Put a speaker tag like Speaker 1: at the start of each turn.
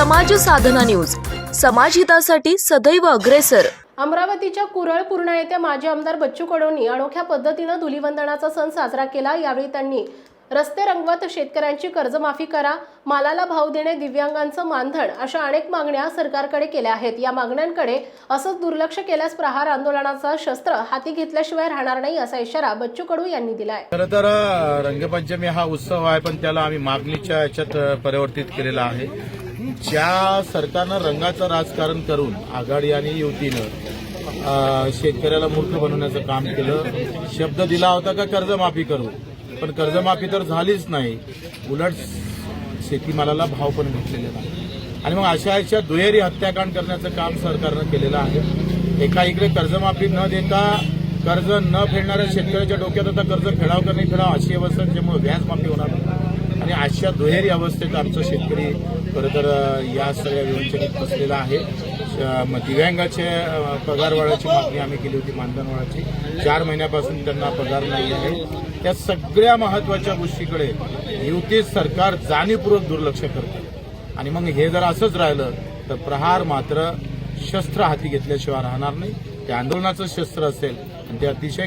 Speaker 1: समाज साधना न्यूज. समाजहितासाठी सदैव अग्रेसर.
Speaker 2: अमरावतीच्या कुरळ पूर्णा येथे माजी आमदार बच्चू कडोंनी अनोख्या पद्धतीनं धुलीवंदनाचा सण साजरा केला. यावेळी त्यांनी रस्ते रंगवत शेतकऱ्यांची कर्जमाफी करा मालाला भाव देणे दिव्यांगांचं मानधन अशा अनेक मागण्या सरकारकडे केल्या आहेत. या मागण्यांकडे असंच दुर्लक्ष केल्यास प्रहार आंदोलनाचा शस्त्र हाती घेतल्याशिवाय राहणार नाही असा इशारा बच्चू कडू यांनी दिलाय.
Speaker 3: खरं तर रंगपंचमी हा उत्सव आहे पण त्याला आम्ही मागणीच्या याच्यात परिवर्तित केलेला आहे. ज्या सरकारनं रंगाचं राजकारण करून आघाडी आणि युतीनं शेतकऱ्याला मूर्ख बनवण्याचं काम केलं. शब्द दिला होता का कर्जमाफी करू. पण कर्जमाफी तर झालीच नाही. उलट शेतीमालाला भाव पण भेटलेला नाही. आणि मग अशा अशा दुहेरी हत्याकांड करण्याचं काम सरकारनं केलेलं आहे. एका इकडे कर्जमाफी न देता कर्ज न फेडणाऱ्या शेतकऱ्याच्या डोक्यात आता कर्ज फेडाव का नाही फेडाव अशी अवस्था अशा दुहेरी अवस्थेत आमचा शेतकरी खरं तर या सगळ्या विवंचनेत बसलेला आहे. श- म- दिव्यांगाचे मागणी आम्ही केली होती मानधनवाळाची चार महिन्यापासून त्यांना पगार नाही आहे. त्या सगळ्या महत्त्वाच्या गोष्टीकडे युती सरकार जाणीवपूर्वक दुर्लक्ष करते. आणि मग हे जर असंच राहिलं तर प्रहार मात्र शस्त्र हाती घेतल्याशिवाय राहणार नाही. ते आंदोलनाचं शस्त्र असेल आणि ते अतिशय